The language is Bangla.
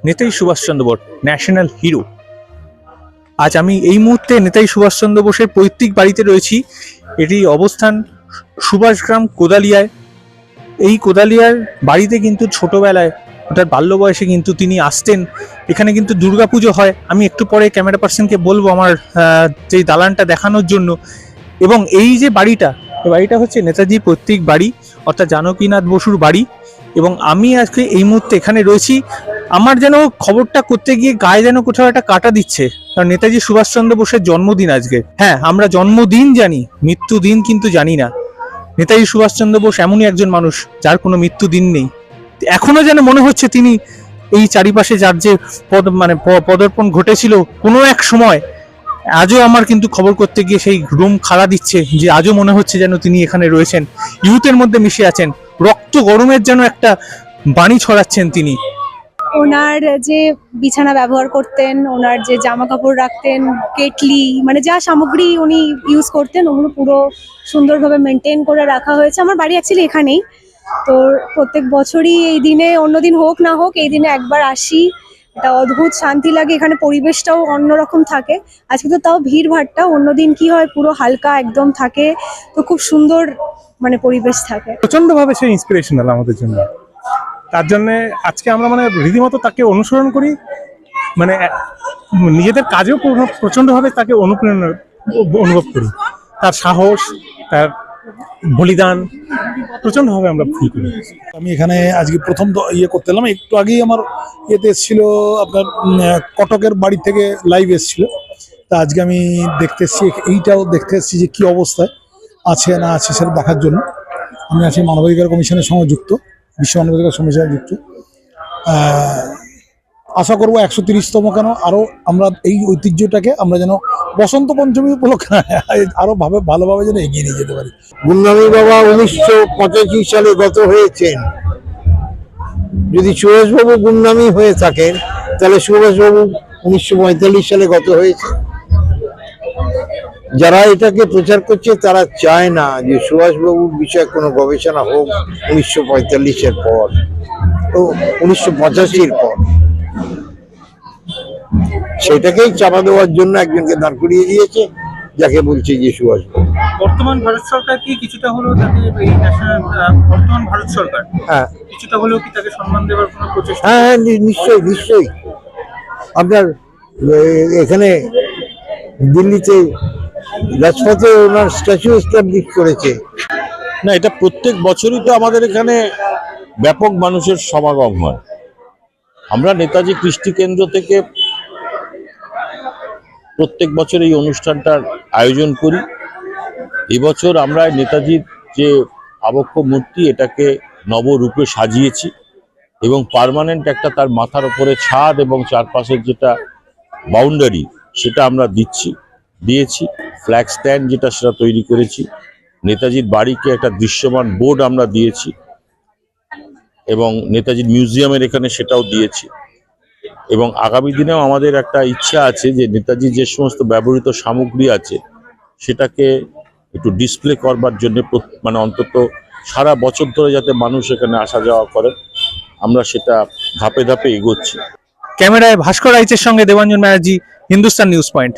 নেতাজি সুভাষচন্দ্র বোস ন্যাশনাল হিরো আজ আমি এই মুহূর্তে নেতাজি সুভাষচন্দ্র বোসের পৈতৃক বাড়িতে রয়েছি। এটি অবস্থান সুভাষগ্রাম কোদালিয়ায়। এই কোদালিয়ার বাড়িতে কিন্তু ছোটবেলায়, অর্থাৎ বাল্য বয়সে কিন্তু তিনি আসতেন। এখানে কিন্তু দুর্গাপুজো হয়। আমি একটু পরে ক্যামেরা পার্সনকে বলব আমার যে দালানটা দেখানোর জন্য। এবং এই যে বাড়িটা, এই বাড়িটা হচ্ছে নেতাজির পৈতৃক বাড়ি, অর্থাৎ জানকীনাথ বসুর বাড়ি। এবং আমি আজকে এই মুহূর্তে এখানে রয়েছি। আমার যেন খবরটা করতে গিয়ে গায়ে যেন কোথাও একটা কাটা দিচ্ছে। কারণ নেতাজি সুভাষচন্দ্র বোসের জন্মদিন আজকে। হ্যাঁ আমরা জন্মদিন জানি মৃত্যু দিন কিন্তু জানি না। নেতাজি সুভাষচন্দ্র বোস এমনই একজন মানুষ, যার কোনো মৃত্যু দিন নেই। এখনও যেন মনে হচ্ছে তিনি এই চারিপাশে যার যে পদ মানে পদার্পণ ঘটেছিল, কোনো এক সময় আজও আমার কিন্তু খবর করতে গিয়ে সেই রুম খাড়া দিচ্ছে যে আজও মনে হচ্ছে যেন তিনি এখানে রয়েছেন। ইউথের মধ্যে মিশে আছেন। রক্ত গরমের যেন একটা বাণী ছড়াচ্ছেন তিনি। ওনার যে বিছানা ব্যবহার করতেন ওনার যে জামা কাপড় রাখতেন কেটলি মানে যা সামগ্রী উনি ইউজ করতেন ওগুলো পুরো সুন্দরভাবে মেনটেন করে রাখা হয়েছে। আমার বাড়ি অ্যাকচুয়ালি এখানেই। তো প্রত্যেক বছরই এই দিনে অন্যদিন হোক না হোক এই দিনে একবার আসি। একটা অদ্ভুত শান্তি লাগে এখানে পরিবেশটাও অন্যরকম থাকে। আজকে তো তাও ভিড় ভাট্টা অন্যদিন কি হয় পুরো হালকা একদম থাকে। তো খুব সুন্দর মানে পরিবেশ থাকে। প্রচন্ডভাবে সে ইন্সপিরেশনাল আমাদের জন্য। তার জন্য আজকে আমরা মানে রীতিমতো তাকে অনুসরণ করি। মানে নিজেদের কাজেও প্রচন্ডভাবে তাকে অনুপ্রেরণা, অনুভব করি। তার সাহস, তার বলিদান প্রচন্ডভাবে আমরা ফিল করি। আমি এখানে আজকে প্রথম ইয়ে করতে এলাম। একটু আগেই আমার ইয়েতে এসেছিল, আপনার কটকের বাড়ি থেকে লাইভ এসেছিল। তা আজকে আমি দেখতে এসেছি, এইটাও দেখতে এসেছি যে কি অবস্থায়, আছে না আছে সেটা দেখার জন্য। আমি আছি মানবাধিকার কমিশনের সঙ্গে যুক্ত। বিশ্ব মানবাধিকার কমিশনে যুক্ত আশা করব একশো তিরিশতম কেন? আরও আমরা এই ঐতিহ্যটাকে আমরা যেন বসন্ত পঞ্চমী উপলক্ষে আরও ভাবে ভালোভাবে যেন এগিয়ে নিয়ে যেতে পারি। গুন্ডামী বাবা উনিশশো পঁচাশি সালে গত হয়েছেন। যদি সুভাষবাবু গুন্ডামী হয়ে থাকেন, তাহলে সুভাষবাবু উনিশশো পঁয়তাল্লিশ সালে গত হয়েছে। যারা এটাকে প্রচার করছে তারা চায় না যে সুভাষবাবুর বিষয়ে কোনো গবেষণা হোক উনিশশো পঁয়তাল্লিশের পর ও উনিশশো পঁচাশির পর। সেটাকেই চাপা দেওয়ার জন্য একজনকে দাঁড় করিয়ে দিয়েছে যাকে বলছে যে সুভাষবাবু। বর্তমান ভারত সরকার কি কিছুটা হলেও তাকে এই ন্যাশনাল বর্তমান ভারত সরকার হ্যাঁ। কিছুটা হলেও কি তাকে সম্মান দেওয়ার কোনো প্রচেষ্টা হ্যাঁ হ্যাঁ নিশ্চয়ই নিশ্চয়ই। আপনার এখানে দিল্লিতে রাজপথে ওনার স্ট্যাচু এস্টাবলিশ করেছে। না, এটা প্রত্যেক বছরই তো আমাদের এখানে ব্যাপক মানুষের সমাগম হয়। আমরা নেতাজি কৃষ্টি কেন্দ্র থেকে প্রত্যেক বছর এই অনুষ্ঠানটার আয়োজন করি। এবছর আমরা নেতাজির যে আবক্ষ মূর্তি, এটাকে নবরূপে সাজিয়েছি এবং পার্মানেন্ট একটা তার মাথার উপরে ছাদ এবং চারপাশের যেটা বাউন্ডারি সেটা আমরা দিচ্ছি। দিয়েছি ফ্ল্যাগ স্ট্যান্ড যেটা সেটা তৈরি করেছি। নেতাজির বাড়িকে একটা দৃশ্যমান বোর্ড আমরা দিয়েছি এবং নেতাজির মিউজিয়ামের এখানে সেটাও দিয়েছি। এবং আগামী দিনেও আমাদের একটা ইচ্ছা আছে যে নেতাজি যে সমস্ত ব্যবহৃত সামগ্রী আছে, সেটাকে একটু ডিসপ্লে করবার জন্য মানে অন্তত সারা বছর ধরে যাতে মানুষ এখানে আসা যাওয়া করে, আমরা সেটা ধাপে ধাপে এগোচ্ছি। ক্যামেরায় ভাস্কর রাইচের সঙ্গে দেবাঞ্জন ব্যানার্জি, হিন্দুস্তান নিউজ পয়েন্ট।